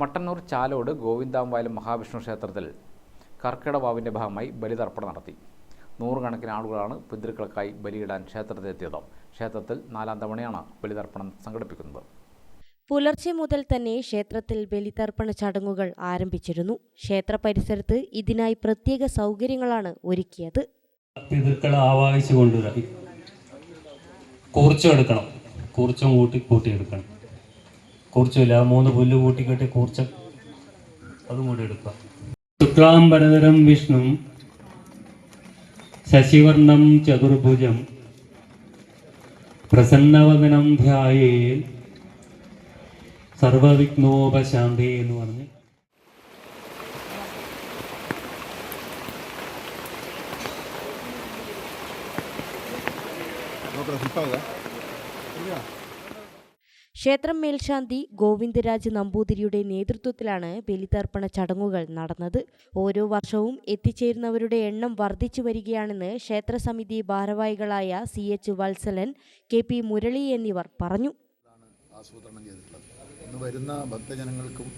മട്ടന്നൂർ ചാലോട് ഗോവിന്ദാംവായാലും മഹാവിഷ്ണു ക്ഷേത്രത്തിൽ കർക്കിടവാവിന്റെ ഭാഗമായി ബലിതർപ്പണം നടത്തി. നൂറുകണക്കിന് ആളുകളാണ് പിതൃക്കൾക്കായി ബലിയിടാൻ ക്ഷേത്രത്തിലെത്തിയത്. ക്ഷേത്രത്തിൽ നാലാം തവണയാണ് ബലിതർപ്പണം സംഘടിപ്പിക്കുന്നത്. പുലർച്ചെ മുതൽ തന്നെ ക്ഷേത്രത്തിൽ ബലിതർപ്പണ ചടങ്ങുകൾ ആരംഭിച്ചിരുന്നു. ക്ഷേത്ര പരിസരത്ത് ഇതിനായി പ്രത്യേക സൗകര്യങ്ങളാണ് ഒരുക്കിയത്. പിതൃക്കളെ ആവാഹിച്ചു കൊണ്ടുവരാം. കൂർച്ചം എടുക്കണം കൂർച്ചം കൂട്ടി കൂട്ടിയെടുക്കണം. കൂർച്ചമില്ല ആ മൂന്ന് പുല്ല് കൂട്ടിക്കെട്ടി കൂർച്ച അതും കൂടി എടുക്കുക ശുക്ലാംബരതരം വിഷ്ണു ശശിവർണം ചതുർഭുജം പ്രസന്നവദനം ധ്യായേ സർവവിഘ്നോപശാന്തി എന്ന് പറഞ്ഞ്. ക്ഷേത്രം മേൽശാന്തി ഗോവിന്ദരാജ് നമ്പൂതിരിയുടെ നേതൃത്വത്തിലാണ് ബലിതർപ്പണ ചടങ്ങുകൾ നടന്നത്. ഓരോ വർഷവും എത്തിച്ചേരുന്നവരുടെ എണ്ണം വർദ്ധിച്ചു വരികയാണെന്ന് ക്ഷേത്രസമിതി ഭാരവാഹികളായ C H Valsalan K P Murali എന്നിവർ പറഞ്ഞു. ആസൂത്രണം ചെയ്തിട്ടുള്ളത്. ഇന്ന് വരുന്ന ഭക്തജനങ്ങൾക്കും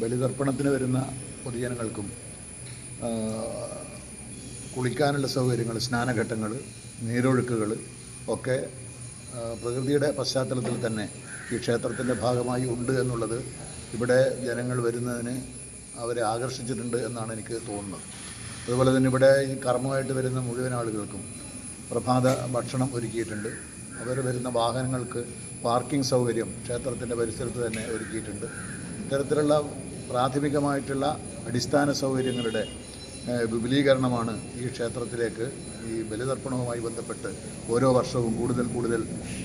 ബലിതർപ്പണത്തിന് വരുന്ന പൊതുജനങ്ങൾക്കും കുളിക്കാനുള്ള സൗകര്യങ്ങൾ സ്നാനഘട്ടങ്ങൾ നീരൊഴുക്കുകൾ ഒക്കെ പ്രകൃതിയുടെ പശ്ചാത്തലത്തിൽ തന്നെ ഈ ക്ഷേത്രത്തിന്റെ ഭാഗമായി ഉണ്ട് എന്നുള്ളത് ഇവിടെ ജനങ്ങൾ വരുന്നതിന് അവരെ ആകർഷിച്ചിട്ടുണ്ട് എന്നാണ് എനിക്ക് തോന്നുന്നത്. അതുപോലെ തന്നെ ഇവിടെ ഈ കർമ്മമായിട്ട് വരുന്ന മുഴുവൻ ആളുകൾക്കും പ്രഭാത ഭക്ഷണം ഒരുക്കിയിട്ടുണ്ട്. അവർ വരുന്ന വാഹനങ്ങൾക്ക് പാർക്കിംഗ് സൗകര്യം ക്ഷേത്രത്തിന്റെ പരിസരത്ത് തന്നെ ഒരുക്കിയിട്ടുണ്ട്. ഇത്തരത്തിലുള്ള പ്രാഥമികമായിട്ടുള്ള അടിസ്ഥാന സൗകര്യങ്ങളുടെ വിപുലീകരണമാണ് ഈ ക്ഷേത്രത്തിലേക്ക് ഈ ബലിതർപ്പണവുമായി ബന്ധപ്പെട്ട് ഓരോ വർഷവും കൂടുതൽ കൂടുതൽ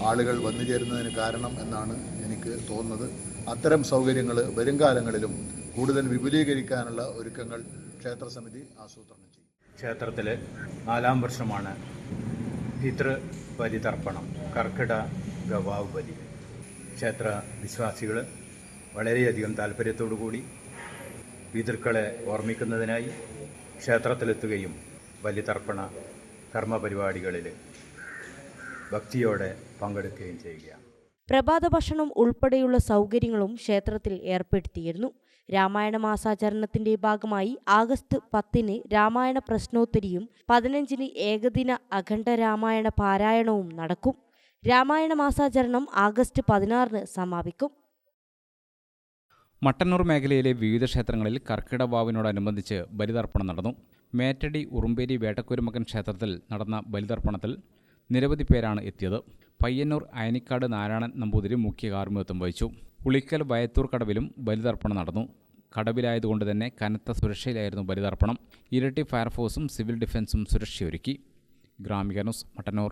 ആളുകൾ വന്നു ചേരുന്നതിന് കാരണം എന്നാണ് എനിക്ക് തോന്നുന്നത്. അത്തരം സൗകര്യങ്ങൾ വരും കാലങ്ങളിലും കൂടുതൽ വിപുലീകരിക്കാനുള്ള ഒരുക്കങ്ങൾ ക്ഷേത്ര സമിതി ആസൂത്രണം ചെയ്യും. ക്ഷേത്രത്തിൽ നാലാം വർഷമാണ് പിതൃ ബലിതർപ്പണം കർക്കിട ഗവാവ് ബലി. ക്ഷേത്ര വിശ്വാസികൾ വളരെയധികം താല്പര്യത്തോടു കൂടി പിതൃക്കളെ ഓർമ്മിക്കുന്നതിനായി ക്ഷേത്രത്തിലെത്തുകയും ബലിതർപ്പണ കർമ്മപരിപാടികളിൽ ഭക്തിയോടെ പങ്കെടുക്കുകയും ചെയ്യുക. പ്രഭാത ഭക്ഷണം ഉൾപ്പെടെയുള്ള സൗകര്യങ്ങളും ക്ഷേത്രത്തിൽ ഏർപ്പെടുത്തിയിരുന്നു. രാമായണ മാസാചരണത്തിന്റെ ഭാഗമായി ആഗസ്റ്റ് പത്തിന് രാമായണ പ്രശ്നോത്തരിയും പതിനഞ്ചിന് ഏകദിന അഖണ്ഡ രാമായണ പാരായണവും നടക്കും. രാമായണ മാസാചരണം ആഗസ്റ്റ് പതിനാറിന് സമാപിക്കും. മട്ടന്നൂർ മേഖലയിലെ വിവിധ ക്ഷേത്രങ്ങളിൽ കർക്കിടവാവിനോടനുബന്ധിച്ച് ബലിതർപ്പണം നടന്നു. മേറ്റടി ഉറുമ്പേരി വേട്ടക്കുരുമകൻ ക്ഷേത്രത്തിൽ നടന്ന ബലിതർപ്പണത്തിൽ നിരവധി പേരാണ് എത്തിയത്. പയ്യന്നൂർ അയനിക്കാട് നാരായണൻ നമ്പൂതിരി മുഖ്യ കാർമ്മികത്വം വഹിച്ചു. ഉളിക്കൽ വയത്തൂർ കടവിലും ബലിതർപ്പണം നടന്നു. കടവിലായതുകൊണ്ട് തന്നെ കനത്ത സുരക്ഷയിലായിരുന്നു ബലിതർപ്പണം. ഇരട്ടി ഫയർഫോഴ്സും സിവിൽ ഡിഫൻസും സുരക്ഷയൊരുക്കി. Gramika news Mattannur.